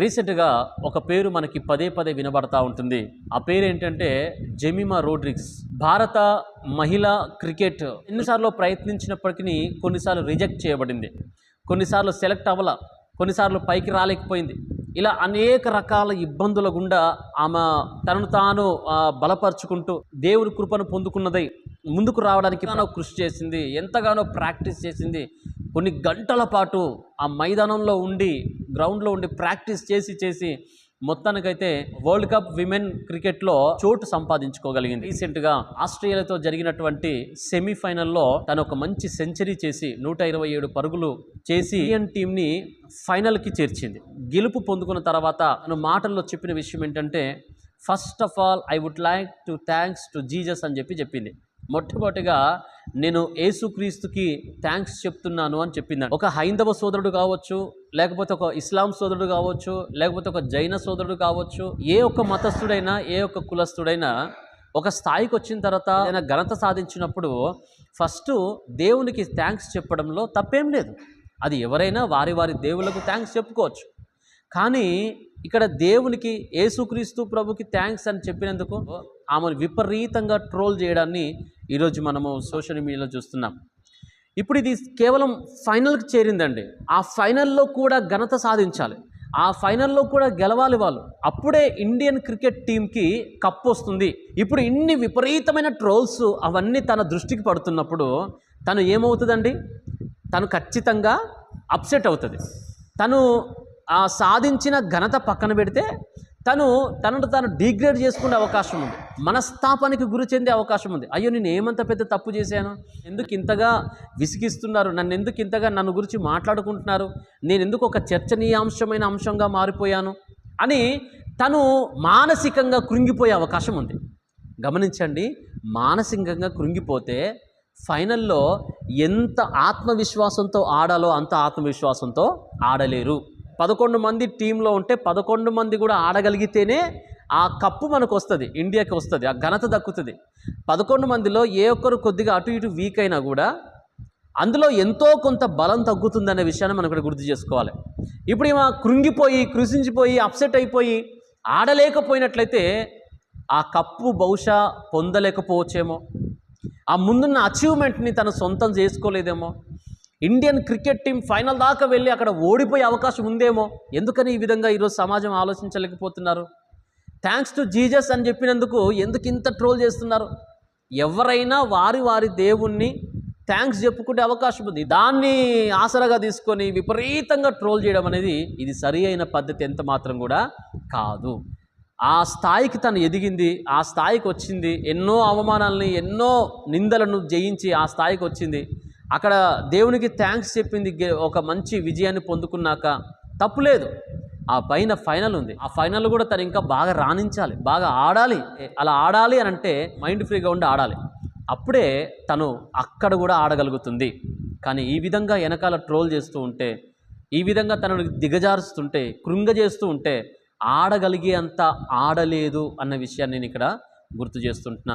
రీసెంట్గా ఒక పేరు మనకి పదే పదే వినబడతా ఉంటుంది. ఆ పేరు ఏంటంటే జెమిమా రోడ్రిక్స్ భారత మహిళా క్రికెట్ ఎన్నిసార్లు ప్రయత్నించినప్పటికీ కొన్నిసార్లు రిజెక్ట్ చేయబడింది. కొన్నిసార్లు సెలెక్ట్ అవ్వాల కొన్నిసార్లు పైకి రాలేకపోయింది. ఇలా అనేక రకాల ఇబ్బందుల గుండా ఆమె తనను తాను బలపరుచుకుంటూ దేవుని కృపను పొందుకున్నదై ముందుకు రావడానికి ఎంతగానో కృషి చేసింది ఎంతగానో ప్రాక్టీస్ చేసింది. కొన్ని గంటల పాటు ఆ మైదానంలో ఉండి గ్రౌండ్లో ఉండి ప్రాక్టీస్ చేసి చేసి మొత్తానికైతే వరల్డ్ కప్ విమెన్ క్రికెట్లో చోటు సంపాదించుకోగలిగింది. రీసెంట్గా ఆస్ట్రేలియాతో జరిగినటువంటి సెమీఫైనల్లో తను ఒక మంచి సెంచరీ చేసి నూట ఇరవై ఏడు పరుగులు చేసి ఇండియన్ టీంని ఫైనల్కి చేర్చింది. గెలుపు పొందుకున్న తర్వాత తను మాటల్లో చెప్పిన విషయం ఏంటంటే first of all I would like to thanks to Jesus అని చెప్పి చెప్పింది. మొట్టమొదటిగా నేను యేసుక్రీస్తుకి థ్యాంక్స్ చెప్తున్నాను అని చెప్పింది ఒక హైందవ సోదరుడు కావచ్చు లేకపోతే ఒక ఇస్లాం సోదరుడు కావచ్చు లేకపోతే ఒక జైన సోదరుడు కావచ్చు ఏ ఒక్క మతస్థుడైనా ఏ ఒక్క కులస్థుడైనా ఒక స్థాయికి వచ్చిన తర్వాత ఆయన ఘనత సాధించినప్పుడు ఫస్ట్ దేవునికి థ్యాంక్స్ చెప్పడంలో తప్పేం లేదు. అది ఎవరైనా వారి వారి దేవులకు థ్యాంక్స్ చెప్పుకోవచ్చు. కానీ ఇక్కడ దేవునికి యేసుక్రీస్తు ప్రభుకి థ్యాంక్స్ అని చెప్పినందుకు ఆమెను విపరీతంగా ట్రోల్ చేయడాన్ని ఈరోజు మనము సోషల్ మీడియాలో చూస్తున్నాం. ఇప్పుడు ఇది కేవలం ఫైనల్కి చేరిందండి. ఆ ఫైనల్లో కూడా ఘనత సాధించాలి. ఆ ఫైనల్లో కూడా గెలవాలి వాళ్ళు. అప్పుడే ఇండియన్ క్రికెట్ టీంకి కప్ వస్తుంది. ఇప్పుడు ఇన్ని విపరీతమైన ట్రోల్స్ అవన్నీ తన దృష్టికి పడుతున్నప్పుడు తను ఏమవుతుందండి? తను ఖచ్చితంగా అప్సెట్ అవుతుంది. తను ఆ సాధించిన ఘనత పక్కన పెడితే తను తనను తాను డిగ్రేడ్ చేసుకునే అవకాశం ఉంది. మనస్తాపానికి గురి చెందే అవకాశం ఉంది. అయ్యో నేను ఏమంత పెద్ద తప్పు చేశాను? ఎందుకు ఇంతగా విసిగిస్తున్నారు? నన్ను ఎందుకు ఇంతగా నన్ను గురించి మాట్లాడుకుంటున్నారు? నేను ఎందుకు ఒక చర్చనీయాంశమైన అంశంగా మారిపోయాను? అని తను మానసికంగా కృంగిపోయే అవకాశం ఉంది. గమనించండి మానసికంగా కృంగిపోతే ఫైనల్లో ఎంత ఆత్మవిశ్వాసంతో ఆడాలో అంత ఆత్మవిశ్వాసంతో ఆడలేరు. పదకొండు మంది టీంలో ఉంటే పదకొండు మంది కూడా ఆడగలిగితేనే ఆ కప్పు మనకు వస్తుంది ఇండియాకి వస్తుంది ఆ ఘనత దక్కుతుంది. పదకొండు మందిలో ఏ ఒక్కరు కొద్దిగా అటు ఇటు వీక్ అయినా కూడా అందులో ఎంతో కొంత బలం తగ్గుతుందనే విషయాన్ని మనం ఇక్కడ గుర్తు చేసుకోవాలి. ఇప్పుడు ఈమె కృంగిపోయి కృషించిపోయి అప్సెట్ అయిపోయి ఆడలేకపోయినట్లయితే ఆ కప్పు బహుశా పొందలేకపోవచ్చేమో? ఆ ముందున్న అచీవ్మెంట్ని తను సొంతం చేసుకోలేదేమో? ఇండియన్ క్రికెట్ టీం ఫైనల్ దాకా వెళ్ళి అక్కడ ఓడిపోయే అవకాశం ఉందేమో? ఎందుకని ఈ విధంగా ఈరోజు సమాజం ఆలోచించలేకపోతున్నారు? థ్యాంక్స్ టు జీజస్ అని చెప్పినందుకు ఎందుకు ఇంత ట్రోల్ చేస్తున్నారు? ఎవరైనా వారి వారి దేవుణ్ణి థ్యాంక్స్ చెప్పుకునే అవకాశం ఉంది. దాన్ని ఆసరాగా తీసుకొని విపరీతంగా ట్రోల్ చేయడం అనేది ఇది సరి అయిన పద్ధతి ఎంత మాత్రం కూడా కాదు. ఆ స్థాయికి తను ఎదిగింది ఆ స్థాయికి వచ్చింది ఎన్నో అవమానాలని ఎన్నో నిందలను జయించి ఆ స్థాయికి వచ్చింది. అక్కడ దేవునికి థ్యాంక్స్ చెప్పింది ఒక మంచి విజయాన్ని పొందుకున్నాక తప్పులేదు ఆ పైన ఫైనల్ ఉంది. ఆ ఫైనల్ కూడా తను ఇంకా బాగా రాణించాలి బాగా ఆడాలి. అలా ఆడాలి అని అంటే మైండ్ ఫ్రీగా ఉండి ఆడాలి. అప్పుడే తను అక్కడ కూడా ఆడగలుగుతుంది. కానీ ఈ విధంగా వెనకాల ట్రోల్ చేస్తూ ఉంటే ఈ విధంగా తనను దిగజారుస్తుంటే కృంగజేస్తూ ఉంటే ఆడగలిగే అంత ఆడలేదు అన్న విషయాన్ని నేను ఇక్కడ గుర్తు చేస్తుంటున్నాను